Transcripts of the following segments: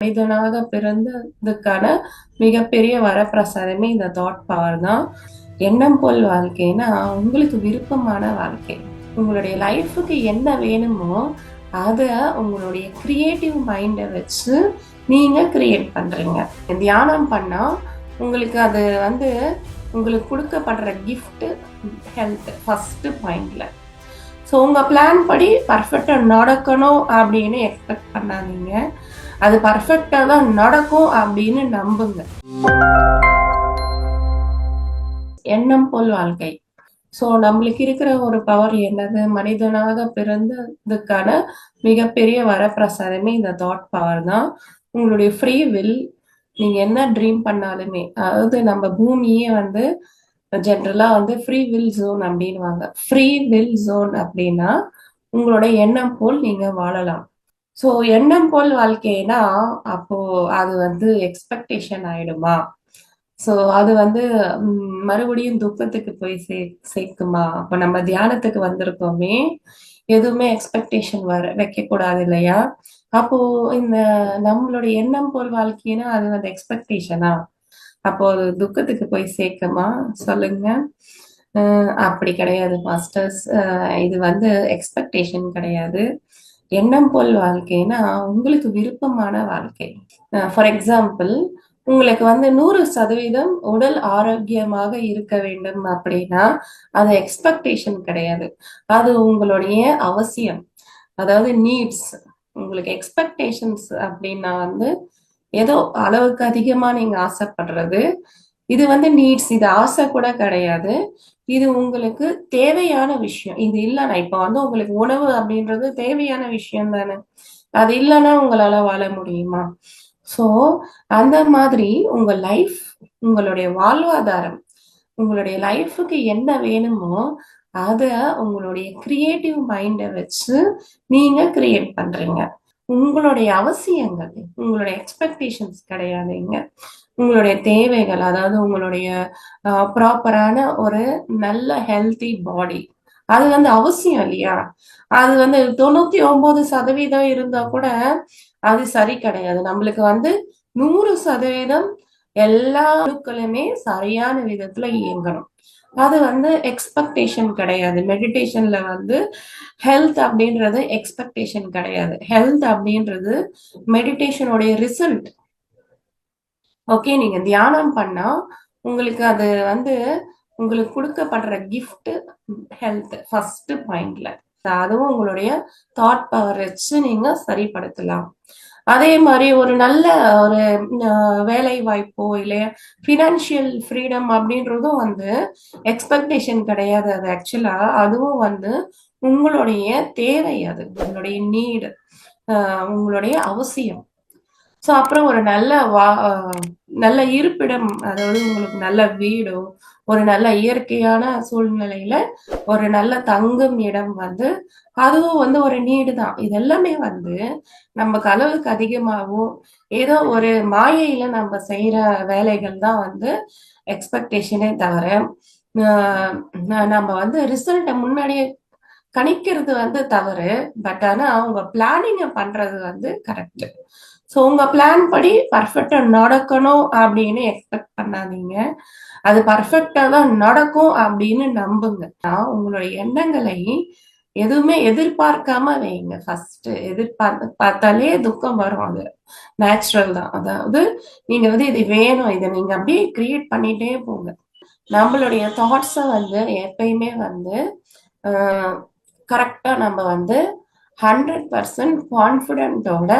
மனிதனாக பிறந்ததுக்கான மிகப்பெரிய வரப்பிரசாதமே இந்த தாட் பவர் தான். எண்ணம் போல் வாழ்க்கைன்னா உங்களுக்கு விருப்பமான வாழ்க்கை. உங்களுடைய லைஃபுக்கு என்ன வேணுமோ அதை உங்களுடைய கிரியேட்டிவ் மைண்டை வச்சு நீங்கள் கிரியேட் பண்ணுறீங்க தியானம் பண்ணால் உங்களுக்கு அது வந்து உங்களுக்கு கொடுக்கப்படுற கிஃப்ட்டு ஹெல்த் ஃபஸ்ட்டு பாயிண்டில் ஸோ உங்கள் பிளான் படி பர்ஃபெக்டாக நடக்கணும் அப்படின்னு எக்ஸ்பெக்ட் பண்ணாதீங்க. அது பர்ஃபெக்டாக தான் நடக்கும் அப்படின்னு நம்புங்க. எண்ணம் போல் வாழ்க்கை. ஸோ நம்மளுக்கு இருக்கிற ஒரு பவர் என்னது? மனிதனாக பிறந்ததுக்கான மிகப்பெரிய வரப்பிரசாதமே இந்த தாட் பவர் தான். உங்களுடைய ஃப்ரீ வில் நீங்க என்ன ட்ரீம் பண்ணாலுமே அதாவது நம்ம பூமியே வந்து ஜென்ரலாக வந்து ஃப்ரீ வில் ஜோன் அப்படின்வாங்க ஃப்ரீ வில் ஜோன் அப்படின்னா உங்களோட எண்ணம் போல் நீங்க வாழலாம். ஸோ எண்ணம் போல் வாழ்க்கைனா அப்போ அது வந்து எக்ஸ்பெக்டேஷன் ஆயிடுமா? ஸோ அது வந்து மறுபடியும் துக்கத்துக்கு போய் சே சேர்க்குமா? அப்போ நம்ம தியானத்துக்கு வந்திருக்கோமே எதுவுமே எக்ஸ்பெக்டேஷன் வர வைக்கக்கூடாது இல்லையா? அப்போ இந்த நம்மளுடைய எண்ணம் போல் வாழ்க்கைனா அது வந்து எக்ஸ்பெக்டேஷனா அப்போ அது துக்கத்துக்கு போய் சேர்க்குமா? சொல்லுங்க. அப்படி கிடையாது மாஸ்டர்ஸ் இது வந்து எக்ஸ்பெக்டேஷன் கிடையாது. எண்ணம் போல் வாழ்க்கைனா உங்களுக்கு விருப்பமான வாழ்க்கை. ஃபார் எக்ஸாம்பிள் உங்களுக்கு வந்து நூறு சதவீதம் உடல் ஆரோக்கியமாக இருக்க வேண்டும் அப்படின்னா அது எக்ஸ்பெக்டேஷன் கிடையாது. அது உங்களுடைய அவசியம். அதாவது நீட்ஸ் உங்களுக்கு எக்ஸ்பெக்டேஷன்ஸ் அப்படின்னா வந்து ஏதோ அளவுக்கு அதிகமா நீங்க ஆசைப்படுறது. இது வந்து நீட்ஸ் இது ஆசை கூட கிடையாது. இது உங்களுக்கு தேவையான விஷயம். இது இல்லைன்னா இப்ப வந்து உங்களுக்கு உணவு அப்படின்றது தேவையான விஷயம் தானே. அது இல்லைன்னா உங்களால வாழ முடியுமா? சோ அந்த மாதிரி உங்க லைஃப் உங்களுடைய வாழ்வாதாரம் உங்களுடைய லைஃபுக்கு என்ன வேணுமோ அத உங்களுடைய கிரியேட்டிவ் மைண்டை வச்சு நீங்க கிரியேட் பண்றீங்க. உங்களுடைய அவசியங்கள் உங்களுடைய எக்ஸ்பெக்டேஷன்ஸ் கிடையாதுங்க. உங்களுடைய தேவைகள் அதாவது உங்களுடைய ப்ராப்பரான ஒரு நல்ல ஹெல்த்தி பாடி அது வந்து அவசியம் இல்லையா? அது வந்து தொண்ணூத்தி ஒன்பது சதவீதம் இருந்தா கூட அது சரி கிடையாது. நம்மளுக்கு வந்து நூறு சதவீதம் எல்லா அணுக்களுமே சரியான விதத்துல இயங்கணும். அது வந்து எக்ஸ்பெக்டேஷன் கிடையாது. மெடிடேஷன்ல வந்து ஹெல்த் அப்படின்றது எக்ஸ்பெக்டேஷன் கிடையாது. ஹெல்த் அப்படின்றது மெடிடேஷனுடைய ரிசல்ட் ஓகே நீங்க தியானம் பண்ணா உங்களுக்கு அது வந்து உங்களுக்கு கொடுக்கப்படுற கிஃப்ட் ஹெல்த் ஃபர்ஸ்ட் பாயிண்ட்ல அதுவும் உங்களுடைய தாட் பவர் வச்சு நீங்க சரிப்படுத்தலாம். அதே மாதிரி ஒரு நல்ல ஒரு வேலை வாய்ப்போ இல்லையா ஃபினான்ஷியல் ஃப்ரீடம் அப்படின்றதும் வந்து எக்ஸ்பெக்டேஷன் கிடையாது அது ஆக்சுவலா அதுவும் வந்து உங்களுடைய தேவை அது உங்களுடைய நீடு உங்களுடைய அவசியம். ஸோ அப்புறம் ஒரு நல்ல வா நல்ல இருப்பிடம் அதாவது உங்களுக்கு நல்ல வீடோ ஒரு நல்ல இயற்கையான சூழ்நிலையில ஒரு நல்ல தங்கும் இடம் வந்து அதுவும் வந்து ஒரு நீடு தான். இது எல்லாமே வந்து நம்ம அளவுக்கு அதிகமாகவும் ஏதோ ஒரு மாயையில நம்ம செய்யற வேலைகள் தான் வந்து எக்ஸ்பெக்டேஷனே தவிர ஆஹ் நம்ம வந்து ரிசல்ட்டை முன்னாடியே கணிக்கிறது வந்து தவறு. பட் ஆனா அவங்க பிளானிங்க பண்றது வந்து கரெக்ட் ஸோ உங்க பிளான் படி பர்ஃபெக்டா நடக்கணும் அப்படின்னு எக்ஸ்பெக்ட் பண்ணாதீங்க. அது பர்ஃபெக்டா தான் நடக்கும் அப்படின்னு நம்புங்க. நான் உங்களுடைய எண்ணங்களை எதுவுமே எதிர்பார்க்காம வைங்க. ஃபர்ஸ்ட் எதிர்பார்த்து பார்த்தாலே துக்கம் வரும் அது. நேச்சுரல் தான். அதாவது நீங்க வந்து இது வேணும். இதை நீங்க அப்படியே கிரியேட் பண்ணிட்டே போங்க. நம்மளுடைய தாட்ஸை வந்து எப்பயுமே வந்து கரெக்டா நம்ம வந்து ஹண்ட்ரட் பர்சன்ட் கான்ஃபிடென்ட்டோட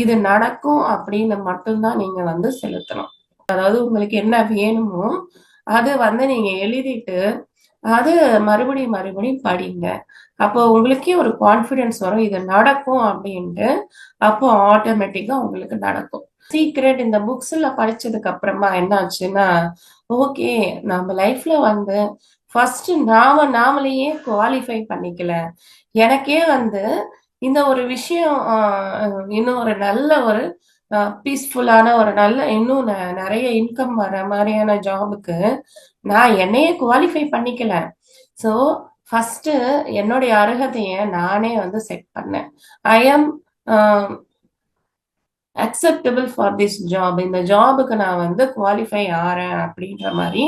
இது நடக்கும் அப்படின்னு மட்டும்தான் நீங்க வந்து செலுத்தணும். அதாவது உங்களுக்கு என்ன வேணுமோ அது வந்து நீங்க எழுதிட்டு அது மறுபடியும் மறுபடியும் படிங்க. அப்போ உங்களுக்கே ஒரு கான்ஃபிடென்ஸ் வரும் இது நடக்கும் அப்படின்ட்டு. அப்போ ஆட்டோமேட்டிக்கா உங்களுக்கு நடக்கும். சீக்ரெட் இந்த புக்ஸ்ல படிச்சதுக்கு அப்புறமா என்ன ஆச்சுன்னா ஓகே நம்ம லைஃப்ல வந்து ஃபர்ஸ்ட் நாம நாமளையே குவாலிஃபை பண்ணிக்கல. எனக்கே வந்து இந்த ஒரு விஷயம் இன்னும் ஒரு நல்ல ஒரு பீஸ்ஃபுல்லான ஒரு நல்ல இன்னும் நிறைய இன்கம் வர மாதிரியான ஜாபுக்கு நான் என்னையே குவாலிஃபை பண்ணிக்கல. ஸோ ஃபஸ்ட்டு என்னுடைய அருகதையை நானே வந்து செட் பண்ணேன். I am acceptable for this job இந்த ஜாபுக்கு நான் வந்து குவாலிஃபை ஆறேன் அப்படின்ற மாதிரி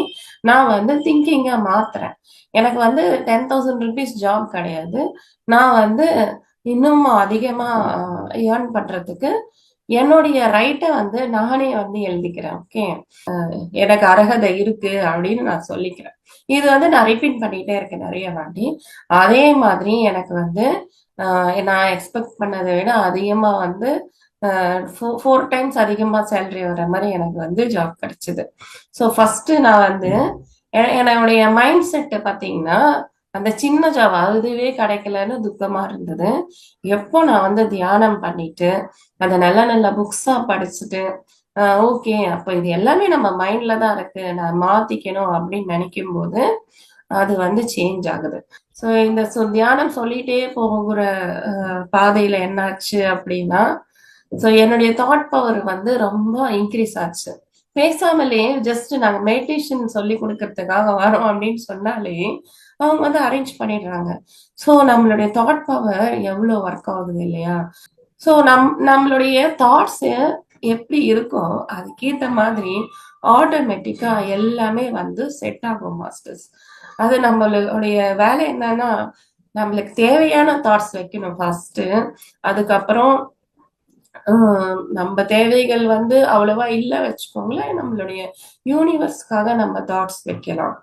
நான் வந்து திங்கிங்கை மாத்துறேன். எனக்கு வந்து டென் தௌசண்ட் ருபீஸ் ஜாப் கிடையாது. நான் வந்து இன்னும் அதிகமா ஏர்ன் பண்றதுக்கு என்னுடைய ரைட்டை வந்து நானே வந்து எழுதிக்கிறேன் ஓகே எனக்கு அர்ஹதை இருக்கு அப்படின்னு நான் சொல்லிக்கிறேன். இது வந்து நான் ரிப்பீட் பண்ணிட்டே இருக்கேன் நிறைய வாட்டி. அதே மாதிரி எனக்கு வந்து நான் எக்ஸ்பெக்ட் பண்ணதை விட அதிகமா வந்து ஃபோர் டைம்ஸ் அதிகமா சேலரி வர மாதிரி எனக்கு வந்து ஜாப் கிடைச்சிது. ஸோ ஃபர்ஸ்ட் நான் வந்து என்னுடைய மைண்ட் செட்டு பார்த்தீங்கன்னா அந்த சின்ன ஜாவா அதுவே கிடைக்கலன்னு துக்கமா இருந்தது. எப்போ நான் வந்து தியானம் பண்ணிட்டு அந்த நல்ல நல்ல புக்ஸா படிச்சுட்டு ஓகே அப்போ இது எல்லாமே நம்ம மைண்ட்ல தான் இருக்கு. நான் மாத்திக்கணும் அப்படின்னு நினைக்கும் போது அது வந்து சேஞ்ச் ஆகுது. ஸோ இந்த தியானம் சொல்லிட்டே போகிற பாதையில என்னாச்சு அப்படின்னா ஸோ என்னுடைய தாட் பவர் வந்து ரொம்ப இன்க்ரீஸ் ஆச்சு. பேசாமலே ஜஸ்ட் நாங்க மெடிடேஷன் சொல்லி கொடுக்கறதுக்காக வரோம் அப்படின்னு சொன்னாலே அவங்க வந்து அரேஞ்ச் பண்ணிடுறாங்க. ஸோ நம்மளுடைய தாட் பவர் எவ்வளோ ஒர்க் ஆகுது இல்லையா? ஸோ நம் நம்மளுடைய தாட்ஸ் எப்படி இருக்கோ அதுக்கேற்ற மாதிரி ஆட்டோமேட்டிக்கா எல்லாமே வந்து செட் ஆகும் மாஸ்டர்ஸ் அது நம்மளுடைய வேலை என்னன்னா நம்மளுக்கு தேவையான தாட்ஸ் வைக்கணும் ஃபர்ஸ்ட் அதுக்கப்புறம் நம்ம தேவைகள் வந்து அவ்வளவா இல்லை வச்சுக்கோங்களேன். நம்மளுடைய யூனிவர்ஸ்க்காக நம்ம தாட்ஸ் வைக்கலாம்.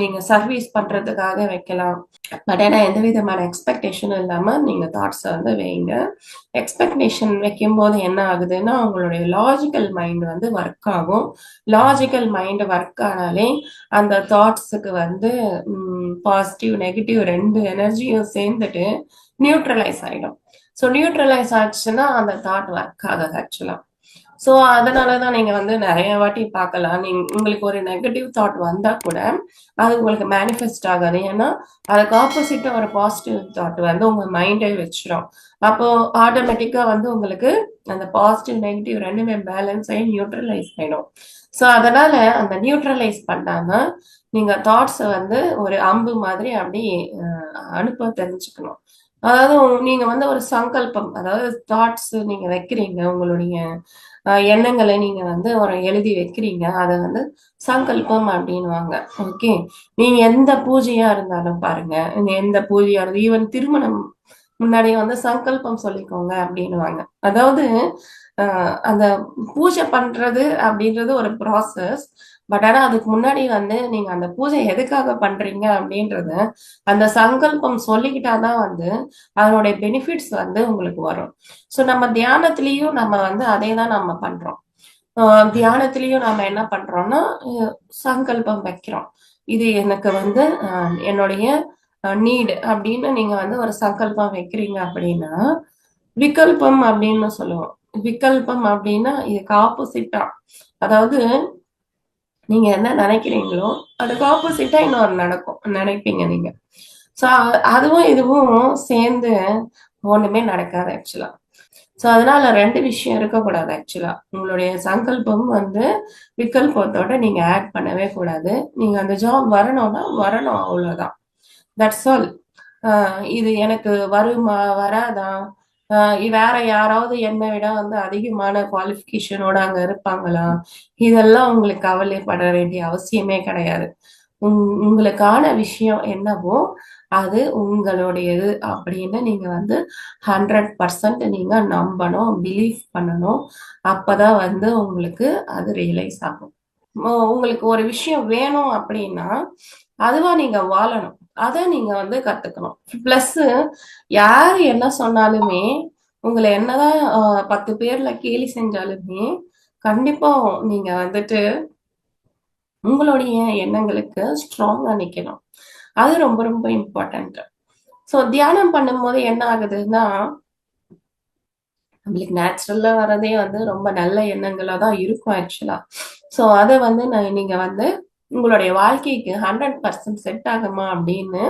நீங்க சர்வீஸ் பண்றதுக்காக வைக்கலாம். பட் ஏன்னா எந்த விதமான எக்ஸ்பெக்டேஷனும் இல்லாம நீங்க தாட்ஸை வந்து வைங்க. எக்ஸ்பெக்டேஷன் வைக்கும் போது என்ன ஆகுதுன்னா உங்களுடைய லாஜிக்கல் மைண்ட் வந்து ஒர்க் ஆகும். லாஜிக்கல் மைண்ட் ஒர்க் ஆனாலே அந்த தாட்ஸுக்கு வந்து பாசிட்டிவ் நெகட்டிவ் ரெண்டு எனர்ஜியும் சேர்ந்துட்டு நியூட்ரலைஸ் ஆயிடும். ஸோ நியூட்ரலைஸ் ஆச்சுன்னா அந்த தாட் ஒர்க் ஆகாது ஆக்சுவலா ஸோ அதனால தான் நீங்கள் வந்து நிறைய வாட்டி பார்க்கலாம். நீங்க உங்களுக்கு ஒரு நெகட்டிவ் தாட் வந்தால் கூட அது உங்களுக்கு மேனிஃபெஸ்ட் ஆகாது. ஏன்னா அதுக்கு ஆப்போசிட்டாக ஒரு பாசிட்டிவ் தாட் வந்து உங்கள் மைண்டே வச்சிடும் அப்போ ஆட்டோமேட்டிக்காக வந்து உங்களுக்கு அந்த பாசிட்டிவ் நெகட்டிவ் ரெண்டுமே பேலன்ஸ் ஆகி நியூட்ரலைஸ் ஆகிடும் ஸோ அதனால அந்த நியூட்ரலைஸ் பண்ணாம நீங்க தாட்ஸை வந்து ஒரு அம்பு மாதிரி அப்படி அனுப்ப தெரிஞ்சுக்கணும். அதாவது நீங்க வந்து ஒரு சங்கல்பம் அதாவது தாட்ஸ் நீங்க வைக்கிறீங்க உங்களுடைய எண்ணங்களை நீங்க வந்து ஒரு எழுதி வைக்கிறீங்க அதை வந்து சங்கல்பம் அப்படின்வாங்க ஓகே? நீங்க எந்த பூஜையா இருந்தாலும் பாருங்க எந்த பூஜையா இருந்தாலும் ஈவன் திருமணம் முன்னாடி வந்து சங்கல்பம் சொல்லிக்கோங்க அப்படின்வாங்க அதாவது அந்த பூஜை பண்றது அப்படின்றது ஒரு ப்ராசஸ் பட் ஆனா அதுக்கு முன்னாடி வந்து நீங்க அந்த பூஜை எதுக்காக பண்றீங்க அப்படின்றத அந்த சங்கல்பம் சொல்லிக்கிட்டாதான் வந்து அதனுடைய பெனிஃபிட்ஸ் வந்து உங்களுக்கு வரும். ஸோ நம்ம தியானத்திலையும் நம்ம வந்து அதே தான் நம்ம பண்றோம். தியானத்திலையும் நம்ம என்ன பண்றோம்னா சங்கல்பம் வைக்கிறோம். இது எனக்கு வந்து என்னுடைய நீடு அப்படின்னு நீங்க வந்து ஒரு சங்கல்பம் வைக்கிறீங்க அப்படின்னா விகல்பம் அப்படின்னு சொல்லுவோம். விகல்பம் அப்படின்னா இதுக்கு ஆப்போசிட்டா அதாவது நீங்க என்ன நினைக்கிறீங்களோ அதுக்கு ஆப்போசிட்டா இன்னொரு நடக்கும். நினைப்பீங்க நீங்க. ஸோ அதுவும் இதுவும் சேர்ந்து ஒண்ணுமே நடக்காது ஆக்சுவலா ஸோ அதனால ரெண்டு விஷயம் இருக்கக்கூடாது ஆக்சுவலா உங்களுடைய சங்கல்பம் வந்து விகல்பத்தோட நீங்க ஆட் பண்ணவே கூடாது. நீங்க அந்த ஜாப் வரணும்னா வரணும் அவ்வளோதான் தட்ஸ் ஆல் இது எனக்கு வருமா வராதா? வேற யாராவது என்னை விட வந்து அதிகமான குவாலிஃபிகேஷனோட அங்க இருப்பாங்களா? இதெல்லாம் உங்களுக்கு கவலைப்பட வேண்டிய அவசியமே கிடையாது. உங்களுக்கான விஷயம் என்னவோ அது உங்களுடையது அப்படின்னு நீங்க வந்து ஹண்ட்ரட் பர்சன்ட் நீங்க நம்பணும் பிலீவ் பண்ணணும். அப்பதான் வந்து உங்களுக்கு அது ரியலைஸ் ஆகும். உங்களுக்கு ஒரு விஷயம் வேணும் அப்படின்னா அதுவா நீங்க வாழணும். அதை நீங்க வந்து கத்துக்கணும். பிளஸ் யாரு என்ன சொன்னாலுமே உங்களை என்னதான் பத்து பேர்ல கேலி செஞ்சாலுமே கண்டிப்பா நீங்க வந்துட்டு உங்களுடைய எண்ணங்களுக்கு ஸ்ட்ராங்கா நிக்கணும். அது ரொம்ப ரொம்ப இம்பார்ட்டன்ட் ஸோ தியானம் பண்ணும்போது என்ன ஆகுதுன்னா நம்மளுக்கு நேச்சுரலா வரதே வந்து ரொம்ப நல்ல எண்ணங்களா தான் இருக்கும் ஆக்சுவலா ஸோ அதை வந்து நான் நீங்க வந்து உங்களுடைய வாழ்க்கைக்கு ஹண்ட்ரட் பர்சன்ட் செட் ஆகுமா அப்படின்னு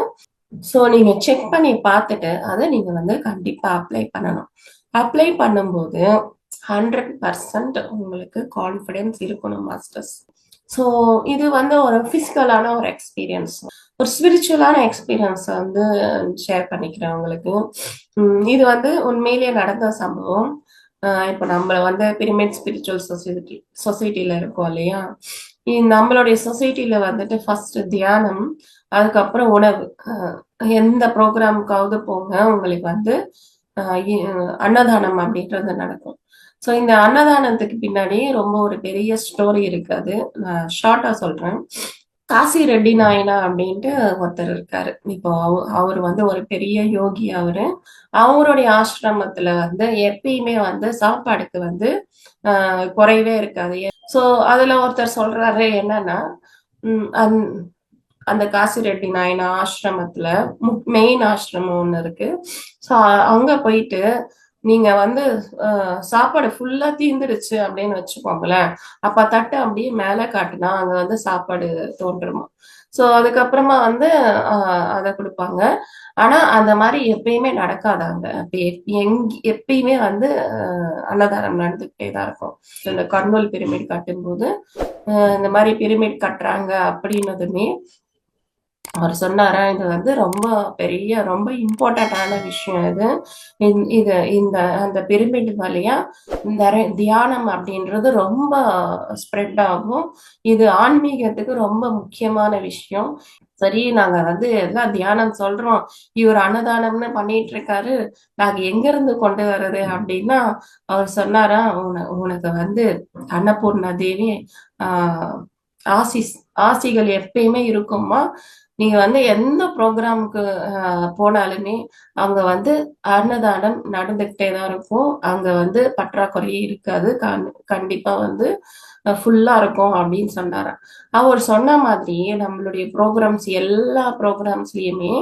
ஸோ நீங்க செக் பண்ணி பார்த்துட்டு அதை நீங்க வந்து கண்டிப்பா அப்ளை பண்ணணும். அப்ளை பண்ணும்போது ஹண்ட்ரட் பர்சன்ட் உங்களுக்கு கான்ஃபிடென்ஸ் இருக்கணும் மாஸ்டர்ஸ் ஸோ இது வந்து ஒரு பிசிக்கலான ஒரு எக்ஸ்பீரியன்ஸ் ஒரு ஸ்பிரிச்சுவலான எக்ஸ்பீரியன்ஸ் வந்து ஷேர் பண்ணிக்கிறேன் உங்களுக்கு. இது வந்து உண்மையிலேயே நடந்த சம்பவம். இப்போ இப்ப நம்மள வந்து பிரிமிட் ஸ்பிரிச்சுவல் சொசைட்டி சொசைட்டியில் இருக்கோம் இல்லையா? நம்மளுடைய சொசைட்டில வந்துட்டு ஃபர்ஸ்ட் தியானம் அதுக்கப்புறம் உணவு. எந்த ப்ரோக்ராமுக்காவது போங்க உங்களுக்கு வந்து அன்னதானம் அப்படின்றது நடக்கும். ஸோ இந்த அன்னதானத்துக்கு பின்னாடி ரொம்ப ஒரு பெரிய ஸ்டோரி இருக்கு. அது நான் ஷார்ட்டா சொல்றேன். காசி ரெட்டி நாயனா அப்படின்ட்டு ஒருத்தர் இருக்காரு. இப்போ அவர் வந்து ஒரு பெரிய யோகி அவரு. அவருடைய ஆசிரமத்துல வந்து எப்பயுமே வந்து சாப்பாடுக்கு வந்து ஆஹ் குறைவே இருக்காது. சோ அதுல ஒருத்தர் சொல்றாரு என்னன்னா உம் அந்த காசி ரெட்டி நாயனா ஆசிரமத்துல மெயின் ஆசிரமம் ஒண்ணு இருக்கு. சோ அங்க போயிட்டு நீங்க வந்து ஆஹ் சாப்பாடு ஃபுல்லா தீந்துடுச்சு அப்படின்னு வச்சுக்கோங்களேன். அப்ப தட்டை அப்படியே மேல காட்டுனா அங்க வந்து சாப்பாடு தோன்றுமா? சோ அதுக்கப்புறமா வந்து ஆஹ் அதை கொடுப்பாங்க. ஆனா அந்த மாதிரி எப்பயுமே நடக்காதாங்க அப்ப எப்பயுமே வந்து ஆஹ் அன்னதானம் நடந்துகிட்டே தான் இருக்கும். இந்த கர்னூல் பிரமிட் கட்டும்போது ஆஹ் இந்த மாதிரி பிரமிட் கட்டுறாங்க அப்படின்னதுமே அவர் சொன்னாரா? இது வந்து ரொம்ப பெரிய ரொம்ப இம்பார்ட்டண்டான விஷயம் இது. இது இந்த அந்த பிரமிட் வழியா இந்த தியானம் அப்படின்றது ரொம்ப ஸ்ப்ரெட் ஆகும். இது ஆன்மீகத்துக்கு ரொம்ப முக்கியமான விஷயம். சரி நாங்க வந்து எல்லாம் தியானம் சொல்றோம். இவர் அன்னதானம்னு பண்ணிட்டு இருக்காரு நாங்க எங்க இருந்து கொண்டு வர்றது அப்படின்னா அவர் சொன்னாரா உன உனக்கு வந்து அன்னபூர்ணா தேவி ஆஹ் ஆசிஸ் ஆசிகள் எப்பயுமே இருக்குமா நீங்க வந்து எந்த ப்ரோக்ராமுக்கு போனாலுமே அங்க வந்து அன்னதானம் நடந்துகிட்டே தான் இருக்கும். அங்க வந்து பற்றாக்குறையே இருக்காது. கண்டிப்பா வந்து ஃபுல்லா இருக்கும் அப்படின்னு சொன்னாராம் அவர் சொன்ன மாதிரி நம்மளுடைய ப்ரோக்ராம்ஸ் எல்லா ப்ரோக்ராம்ஸ்லயுமே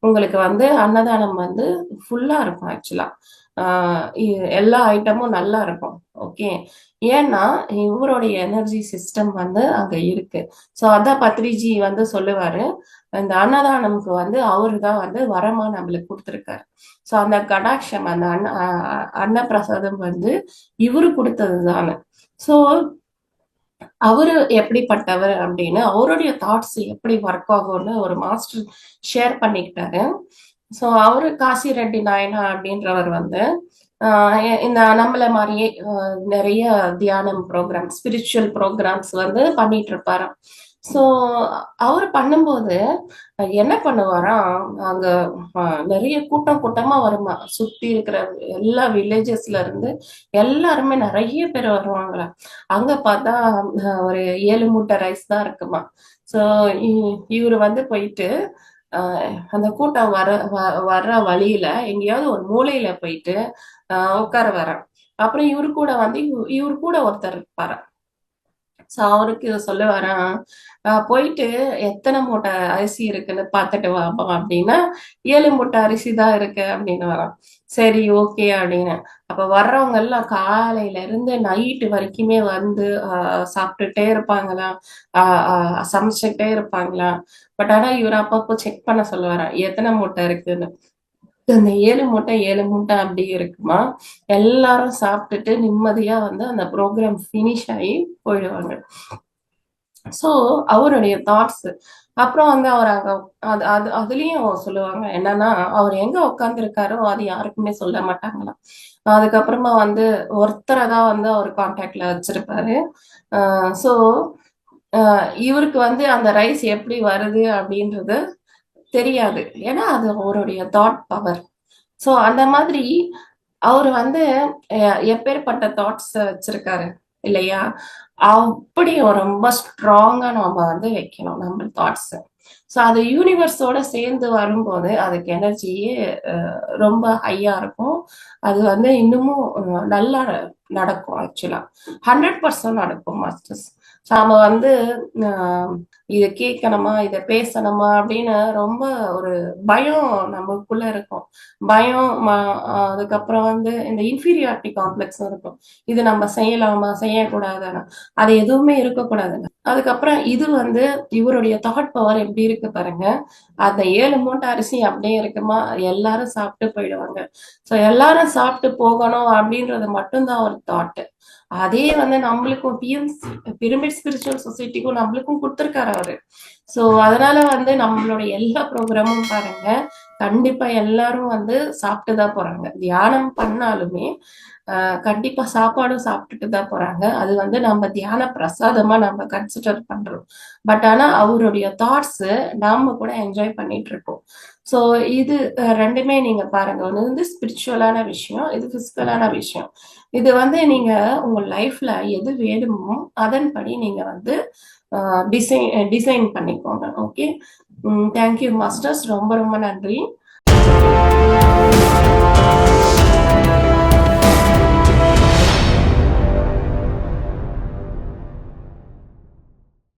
உங்களுக்கு வந்து அன்னதானம் வந்து ஃபுல்லா இருக்கும் ஆக்சுவலா எல்லா ஐட்டமும் நல்லா இருக்கும். ஓகே ஏன்னா இவருடைய எனர்ஜி சிஸ்டம் வந்து அங்க இருக்கு. சோ அதான் பத்ரிஜி வந்து சொல்லுவாரு. இந்த அன்னதானம்க்கு வந்து அவரு தான் வந்து வரமா நம்மளுக்கு கொடுத்துருக்காரு. சோ அந்த கடாட்சம் அந்த அன்ன அஹ் அன்னப்பிரசாதம் வந்து இவரு கொடுத்தது தானே. சோ அவரு எப்படிப்பட்டவர் அப்படின்னு அவருடைய தாட்ஸ் எப்படி ஒர்க் ஆகும்னு ஒரு மாஸ்டர் ஷேர் பண்ணிக்கிட்டாரு. ஸோ அவரு காசி ரெட்டி நாயனா அப்படின்றவர் வந்து ஆஹ் இந்த நம்மள மாதிரியே நிறைய தியானம் ப்ரோக்ராம் ஸ்பிரிச்சுவல் ப்ரோக்ராம்ஸ் வந்து பண்ணிட்டு இருப்பாராம் ஸோ அவர் பண்ணும்போது என்ன பண்ணுவாராம் அங்க நிறைய கூட்டம் கூட்டமா வருமா சுத்தி இருக்கிற எல்லா வில்லேஜஸ்ல இருந்து எல்லாருமே நிறைய பேர் வருவாங்களா. அங்க பார்த்தா ஒரு ஏழு மூட்டை ரைஸ் தான் இருக்குமா. ஸோ இவரு வந்து போயிட்டு அந்த கூட்டம் வர வ- வர்ற வழியில எங்கேயாவது ஒரு மூலையில போயிட்டு உட்கார வரேன் அப்புறம் இவரு கூட வந்து இவ- இவரு கூட ஒருத்தர் இருப்பாரு அவருக்கு இதை சொல்ல வரேன். போயிட்டு எத்தனை மூட்டை அரிசி இருக்குன்னு பார்த்துட்டு வாப்பா அப்படின்னா ஏழு மூட்டை அரிசி தான் இருக்கு அப்படின்னு வரான். சரி ஓகே அப்படின்னு. அப்ப வர்றவங்க எல்லாம் காலையில இருந்து நைட்டு வரைக்குமே வந்து ஆஹ் சாப்பிட்டுட்டே இருப்பாங்களாம் ஆஹ் சமைச்சுட்டே சமைச்சுக்கிட்டே இருப்பாங்களாம் பட் ஆனா இவர் அப்பப்போ செக் பண்ண சொல்லுவாராம் எத்தனை மூட்டை இருக்குன்னு. அந்த ஏழு மூட்டை ஏழு மூட்டை அப்படி இருக்குமா? எல்லாரும் சாப்பிட்டுட்டு நிம்மதியா வந்து அந்த ப்ரோக்ராம் ஃபினிஷ் ஆகி போயிடுவாங்க. சோ அவருடைய தாட்ஸ் அப்புறம் வந்து அவர் அங்க அது அது அதுலயும் சொல்லுவாங்க என்னன்னா அவர் எங்க உட்காந்துருக்காரோ அது யாருக்குமே சொல்ல மாட்டாங்களாம். அதுக்கப்புறமா வந்து ஒருத்தரை தான் வந்து அவர் கான்டாக்ட்ல வச்சிருப்பாரு. ஸோ இவருக்கு வந்து அந்த ரைஸ் எப்படி வருது அப்படின்றது தெரியாது. ஏன்னா அது அவருடைய தாட் பவர் ஸோ அந்த மாதிரி அவர் வந்து எப்பேற்பட்ட தாட்ஸ் வச்சிருக்காரு இல்லையா? அப்படி ரொம்ப ஸ்ட்ராங்கா நம்ம வந்து வைக்கணும் நம்ம தாட்ஸ் ஸோ அது யூனிவர்ஸோட சேர்ந்து வரும்போது அதுக்கு எனர்ஜியே ரொம்ப ஹையா இருக்கும். அது வந்து இன்னமும் நல்லா நடக்கும் ஆக்சுவலா ஹண்ட்ரட் பர்சன்ட் நடக்கும் மாஸ்டர்ஸ் நாம வந்து ஆஹ், இதை கேட்கணுமா இதை பேசணுமா அப்படின்னு ரொம்ப ஒரு பயம் நமக்குள்ள இருக்கும். பயம் அதுக்கப்புறம் வந்து இந்த இன்ஃபீரியாரிட்டி காம்ப்ளெக்ஸும் இருக்கும். இது நம்ம செய்யலாமா செய்யக்கூடாதுன்னா. அது எதுவுமே இருக்கக்கூடாதுங்க அதுக்கப்புறம் இது வந்து இவருடைய தாட் பவர் எப்படி இருக்கு? பாருங்க. அந்த ஏழு மூட்டை அரிசி அப்படியே இருக்குமா? எல்லாரும் சாப்பிட்டு போயிடுவாங்க. ஸோ எல்லாரும் சாப்பிட்டு போகணும் அப்படின்றது மட்டும்தான் ஒரு தாட் அதே வந்து நம்மளுக்கும் பிஎம் பிரமிட் ஸ்பிரிச்சுவல் சொசைட்டிக்கும் நம்மளுக்கும் கொடுத்துருக்காரு அவரு. ஸோ அதனால வந்து நம்மளோட எல்லா ப்ரோக்ராமும் பாருங்க. கண்டிப்பா எல்லாரும் வந்து சாப்பிட்டு தான் போறாங்க. தியானம் பண்ணாலுமே ஆஹ் கண்டிப்பா சாப்பாடும் சாப்பிட்டுட்டு தான் போறாங்க. அது வந்து நம்ம தியான பிரசாதமா நம்ம கன்சிடர் பண்றோம். பட் ஆனா அவருடைய தாட்ஸ் நாம கூட என்ஜாய் பண்ணிட்டு இருக்கோம். ஸோ இது ரெண்டுமே நீங்க பாருங்க. ஒன்று வந்து ஸ்பிரிச்சுவலான விஷயம் இது பிசிக்கலான விஷயம். இது வந்து நீங்க உங்க லைஃப்ல எது வேணுமோ அதன்படி நீங்க வந்து டிசைன் டிசைன் பண்ணிக்கோங்க. ஓகே தேங்க்யூ மாஸ்டர்ஸ் ரொம்ப ரொம்ப நன்றி.